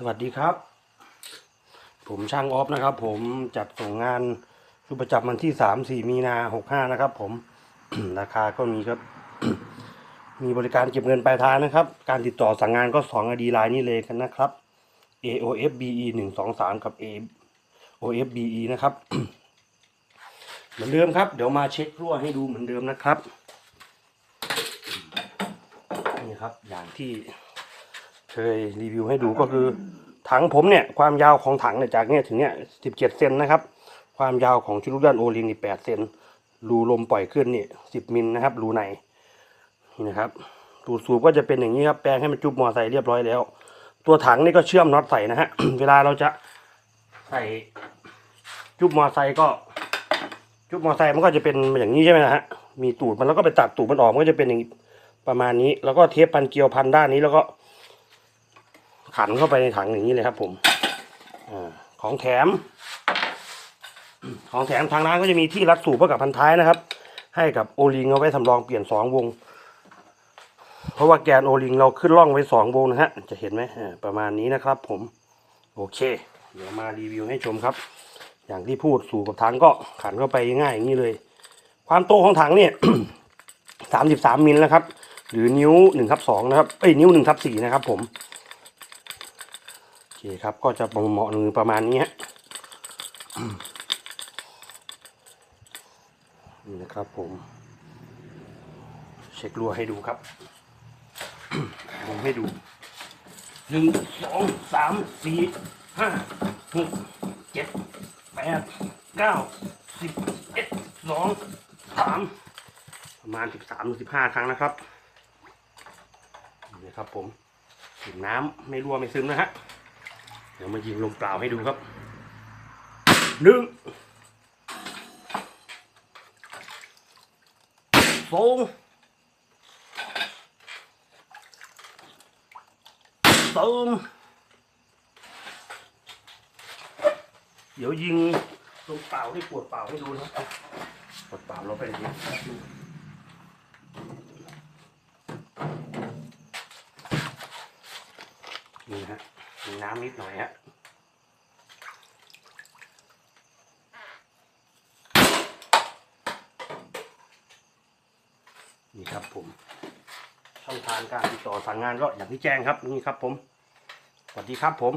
สวัสดีครับ ผมช่างออฟนะครับ ผมจัดส่งงานชุดประจำวันที่สามสี่มีนาหกห้านะครับ ผม ราคาก็มีครับ มีบริการเก็บเงินปลายทางนะครับ การติดต่อสั่งงานก็สองอดีไลน์นี่เลยกันนะครับ AOFBE หนึ่งสองสามกับ AOFBE นะครับ เหมือนเดิมครับ เดี๋ยวมาเช็ครั่วให้ดูเหมือนเดิมนะครับ นี่ครับอย่างที่ ยรีวิวให้ดูก็คือ ถังผมเนี่ยความยาวของถังเนี่ยจากเนี่ยถึงเนี่ยสิบเจ็ดเซนนะครับ ความยาวของชุดลูกด้านโอลิงนี่แปดเซนรูลมปล่อยขึ้นนี่สิบมิลนะครับ รูในนี่นะครับตูดสูบก็จะเป็นอย่างนี้ครับแปลงให้มันจุบมอไซค์เรียบร้อยแล้ว ตัวถังนี่ก็เชื่อมน็อตใส่นะฮะเวลาเราจะใส่จุบมอไซค์ก็จุบมอไซค์มันก็จะเป็นอย่างนี้ใช่ไหมนะฮะมีตูดมันแล้วก็ไปตัดตูดมันออกมันก็จะเป็นอย่างนี้ประมาณนี้ แล้วก็เทปพันเกลียวพันด้านนี้แล้วก็ ขันเข้าไปในถังอย่างนี้เลยครับ ผมอของแถม ของแถมทางร้านก็จะมีที่รัดสูบเพื่อกับพันท้ายนะครับ ให้กับโอลิงเอาไว้สำรองเปลี่ยนสองวง เพราะว่าแกนโอลิงเราขึ้นร่องไว้สองวงนะฮะ จะเห็นไหมประมาณนี้นะครับ ผม โอเค เดี๋ยวมารีวิวให้ชมครับ อย่างที่พูดสู่กับถังก็ขันเข้าไปง่ายอย่างนี้เลย ความโตของถังเนี่ยสามสิบสามมิลนะครับ หรือนิ้วหนึ่งทับสองนะครับ เอ้ยนิ้วหนึ่งทับสี่นะครับ ผม เคครับก็จะเหมาะมือประมาณนี้ฮะนี่นะครับผม เช็ครั่วให้ดูครับลงให้ดูหนึ่งสองสามสี่ห้าหกเจ็ดแปดเก้าสิบเอ็ดสองสามประมาณสิบสามสิบห้าครั้งนะครับนี่นะครับผมถึงน้ำไม่รั่วไม่ซึมนะฮะ เดี๋ยวมายิงลมเปล่าให้ดูครับหนึ่งสองสามเดี๋ยวยิงลมเปล่าให้ปวดเปล่าให้ดูนะครับปวดเปล่าเราเป็นอย่างนี้นี่ฮะ มีน้ำนิดหน่อยฮะนี่ครับผม ช่องทางการติดต่อสั่งงานก็อย่างที่แจ้งครับ นี่ครับผม สวัสดีครับผม